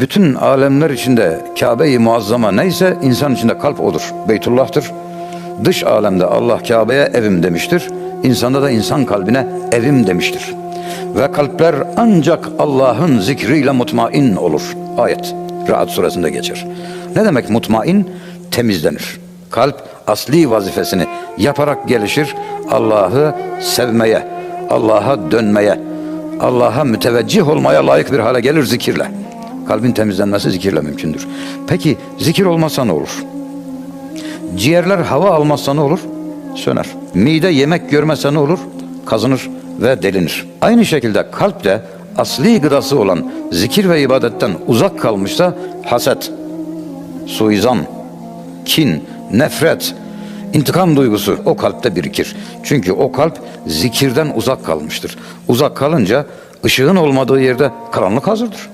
Bütün alemler içinde Kabe-i Muazzama neyse insan içinde kalp odur. Beytullah'tır. Dış alemde Allah Kabe'ye evim demiştir. İnsanda da insan kalbine evim demiştir. Ve kalpler ancak Allah'ın zikriyle mutmain olur. Ayet. Rahat suresinde geçer. Ne demek mutmain? Temizlenir. Kalp asli vazifesini yaparak gelişir. Allah'ı sevmeye, Allah'a dönmeye, Allah'a müteveccih olmaya layık bir hale gelir zikirle. Kalbin temizlenmesi zikirle mümkündür. Peki zikir olmazsa ne olur? Ciğerler hava almazsa ne olur? Söner. Mide yemek görmezse ne olur? Kazınır ve delinir. Aynı şekilde kalp de asli gıdası olan zikir ve ibadetten uzak kalmışsa haset, suizan, kin, nefret, intikam duygusu o kalpte birikir. Çünkü o kalp zikirden uzak kalmıştır. Uzak kalınca ışığın olmadığı yerde karanlık hazırdır.